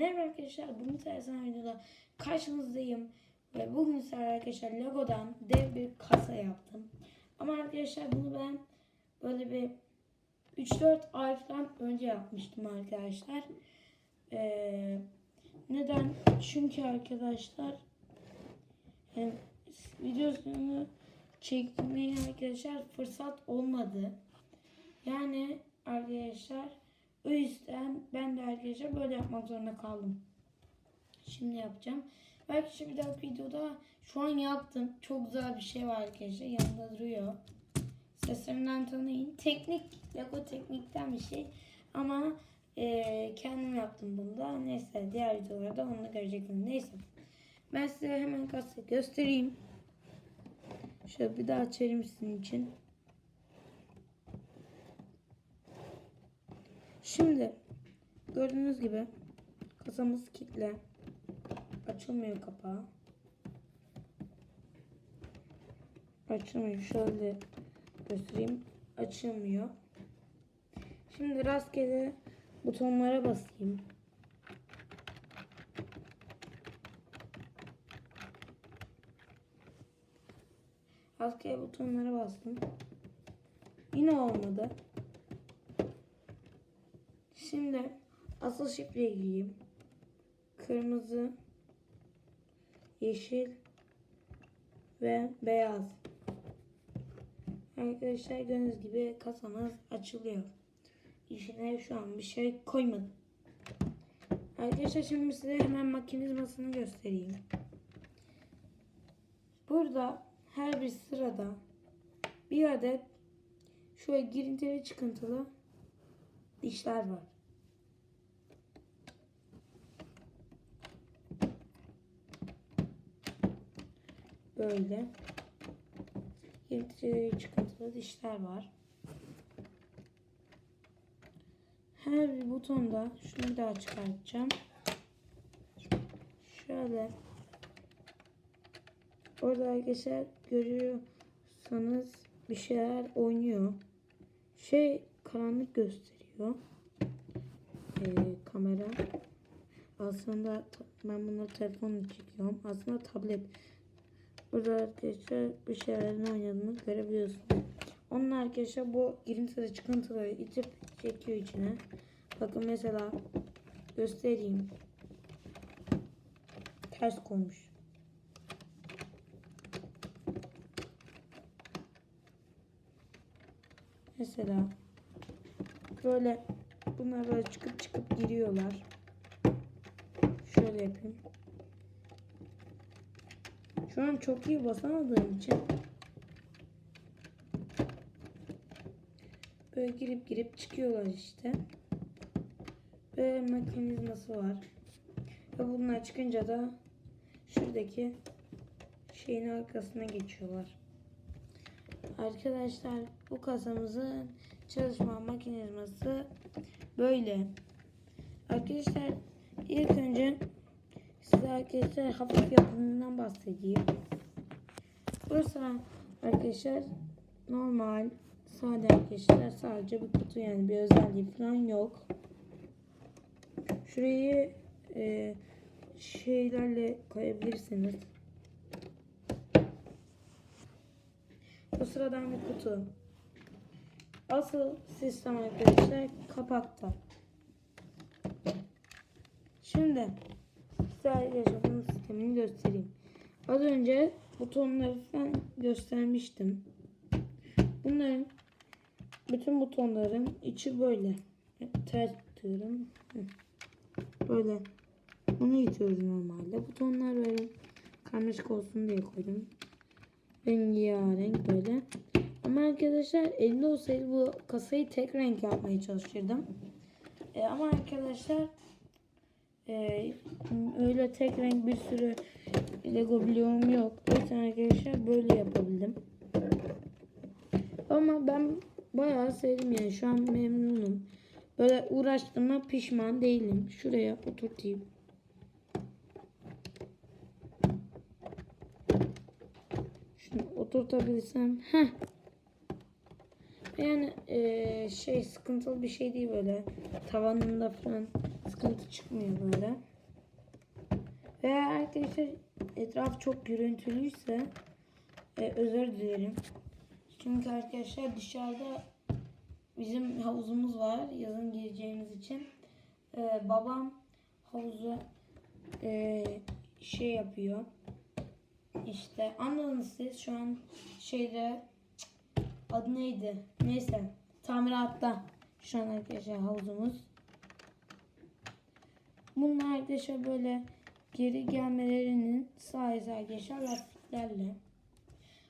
Merhaba arkadaşlar, bugün sizlerle videoda karşınızdayım. Ve bugün sizlerle arkadaşlar Lego'dan dev bir kasa yaptım. Ama arkadaşlar bunu ben böyle bir 3-4 ay falan önce yapmıştım arkadaşlar. Ee, neden? Çünkü arkadaşlar yani videosunu çekmeye arkadaşlar fırsat olmadı. Yani arkadaşlar o yüzden ben de arkadaşlar böyle yapmak zorunda kaldım. Şimdi yapacağım. İşte bir dahaki videoda şu an yaptım. Çok güzel bir şey var arkadaşlar. Yanında duruyor. Seslerinden tanıyın. Teknik, Lego teknikten bir şey. Ama eee, kendim yaptım bunu da. Neyse diğer videolarda onu göreceksiniz. Neyse. Ben size hemen kasayı göstereyim. Şöyle bir daha açayım sizin için. Şimdi gördüğünüz gibi kasamız kilitli. Açılmıyor kapağı. Açılmıyor. Şöyle göstereyim. Açılmıyor. Şimdi rastgele butonlara basayım. Rastgele butonlara bastım. Yine olmadı. Şimdi asıl şifreye gireyim. Kırmızı, yeşil ve beyaz. Arkadaşlar gördüğünüz gibi kasamız açılıyor. İçine şu an bir şey koymadım. Arkadaşlar şimdi size hemen makinizmasını göstereyim. Burada her bir sırada bir adet şöyle girintili çıkıntılı dişler var. Böyle. Girintili çıkıntılı dişler var. Her bir butonda şunu bir daha çıkartacağım. Şöyle. Orada arkadaşlar görüyorsanız bir şeyler oynuyor. Şey karanlık gösteriyor. Ee, kamera. Aslında ben bunu telefonla çekiyorum. Aslında tablet. Burada arkadaşlar bir şeylerin oynadığını görebiliyorsunuz. Onun arkadaşlar bu girintili çıkıntıları itip çekiyor içine. Bakın mesela göstereyim. Ters koymuş. Mesela böyle bunlar böyle çıkıp çıkıp giriyorlar. Şöyle yapayım. Şu an çok iyi basamadığım için böyle girip girip çıkıyorlar işte. Böyle mekanizması var. Ve bunlar çıkınca da şuradaki şeyin arkasına geçiyorlar. Arkadaşlar bu kasamızın çalışma mekanizması böyle. Arkadaşlar ilk önce size arkadaşlar hafif yapımından bahsedeyim. Burası arkadaşlar normal sade arkadaşlar sadece bir kutu yani bir özelliği falan yok. Şurayı e, şeylerle koyabilirsiniz. Bu sıradan bir kutu. Asıl sistem arkadaşlar kapakta. Şimdi arkadaşlar bunun sistemini göstereyim. Az önce butonları falan göstermiştim. Bunların bütün butonların içi böyle. Ters tutuyorum. Böyle. Bunu itiyoruz normalde. Butonlar böyle karmaşık olsun diye koydum. Rengarenk böyle. Ama arkadaşlar elimde olsaydı bu kasayı tek renk yapmaya çalışırdım. E, ama arkadaşlar e, öyle tek renk bir sürü Lego bloğum yok. O yüzden arkadaşlar böyle yapabildim. Ama ben bayağı sevdim yani şu an memnunum. Böyle uğraştığıma pişman değilim. Şuraya oturtayım. Şunu oturtabilirsem. Heh. Yani eee, şey sıkıntılı bir şey değil böyle. Tavanında falan sıkıntı çıkmıyor böyle. Veya arkadaşlar etraf çok gürültülüyse e, özür dilerim. Çünkü arkadaşlar dışarıda bizim havuzumuz var yazın gireceğimiz için. E, babam havuzu e, şey yapıyor. İşte anladınız siz şu an şeyde adı neydi? Neyse tamiratta şu an arkadaşlar havuzumuz. Bunlar arkadaşlar böyle geri gelmelerinin sayesinde arkadaşlar lastiklerle.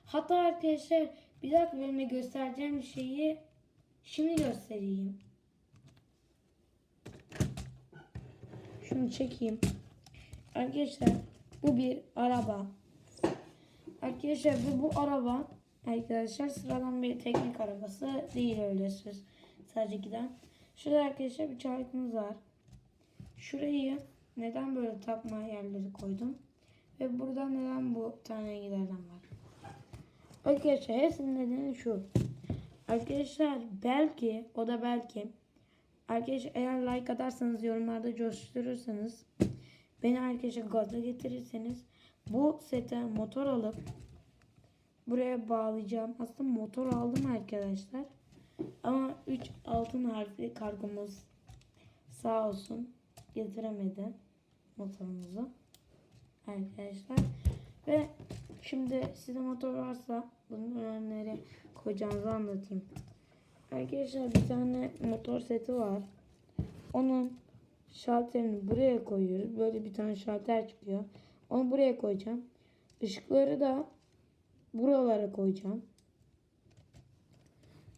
Hatta arkadaşlar bir dakika bölümde göstereceğim şeyi şimdi göstereyim. Şunu çekeyim. Arkadaşlar bu bir araba. Arkadaşlar bu, bu araba arkadaşlar sıradan bir teknik arabası değil öyle söz. Sadece giden. Şurada arkadaşlar bir çarkımız var. Şurayı neden böyle takma yerleri koydum? Ve burada neden bu tane giderden var? Arkadaşlar hepsinin nedeni şu. Arkadaşlar belki o da belki Arkadaşlar eğer like atarsanız yorumlarda coşturursanız beni arkadaşlar gaza getirirseniz bu sete motor alıp buraya bağlayacağım. Aslında motor aldım arkadaşlar. Ama 3 altın harfli kargomuz sağ olsun getiremedi motorumuzu arkadaşlar. Ve şimdi size motor varsa bunun nereye koyacağınızı anlatayım. Arkadaşlar bir tane motor seti var. Onun şalterini buraya koyuyoruz. Böyle bir tane şalter çıkıyor. Onu buraya koyacağım. Işıkları da buralara koyacağım.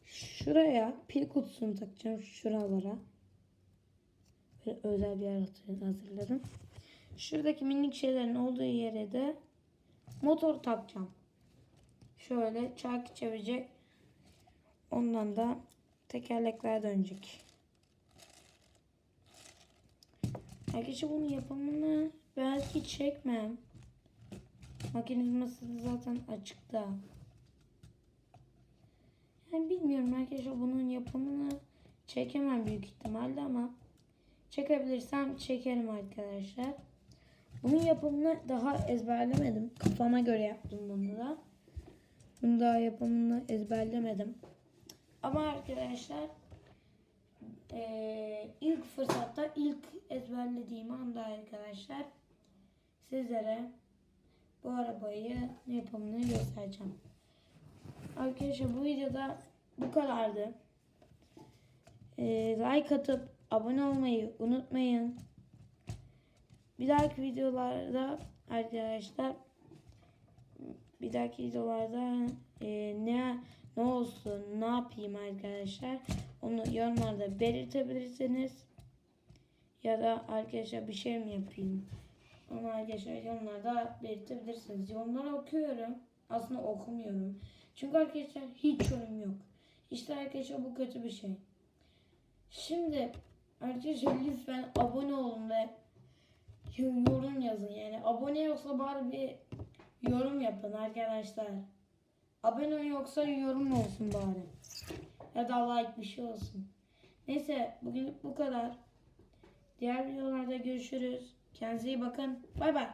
Şuraya pil kutusunu takacağım şuralara. Özel bir yer hazırladım. Şuradaki minik şeylerin olduğu yere de motor takacağım. Şöyle çarkı çevirecek. Ondan da tekerlekler dönecek. Arkadaşlar bunun yapımını belki çekmem. Makinemiz zaten açıkta. Yani bilmiyorum arkadaşlar bunun yapımını çekemem büyük ihtimalle ama çekebilirsem çekerim arkadaşlar. Bunun yapımını daha ezberlemedim. Kafama göre yaptım bunu da. Bunu daha yapımını ezberlemedim. Ama arkadaşlar eee, ilk fırsatta ilk ezberlediğim anda arkadaşlar sizlere bu arabayı yapımını göstereceğim. Arkadaşlar bu videoda bu kadardı. Eee, like atıp abone olmayı unutmayın. Bir dahaki videolarda arkadaşlar bir dahaki videolarda e, ne ne olsun ne yapayım arkadaşlar onu yorumlarda belirtebilirsiniz. Ya da arkadaşlar bir şey mi yapayım? Onu arkadaşlar yorumlarda belirtebilirsiniz. Yorumları okuyorum. Aslında okumuyorum. Çünkü arkadaşlar hiç yorum yok. İşte arkadaşlar bu kötü bir şey. Şimdi arkadaşlar lütfen abone olun ve yorum yazın yani abone yoksa bari bir yorum yapın arkadaşlar. Abone yoksa yorum olsun bari. Ya da like bir şey olsun. Neyse bugünlük bu kadar. Diğer videolarda görüşürüz. Kendinize iyi bakın. Bay bay.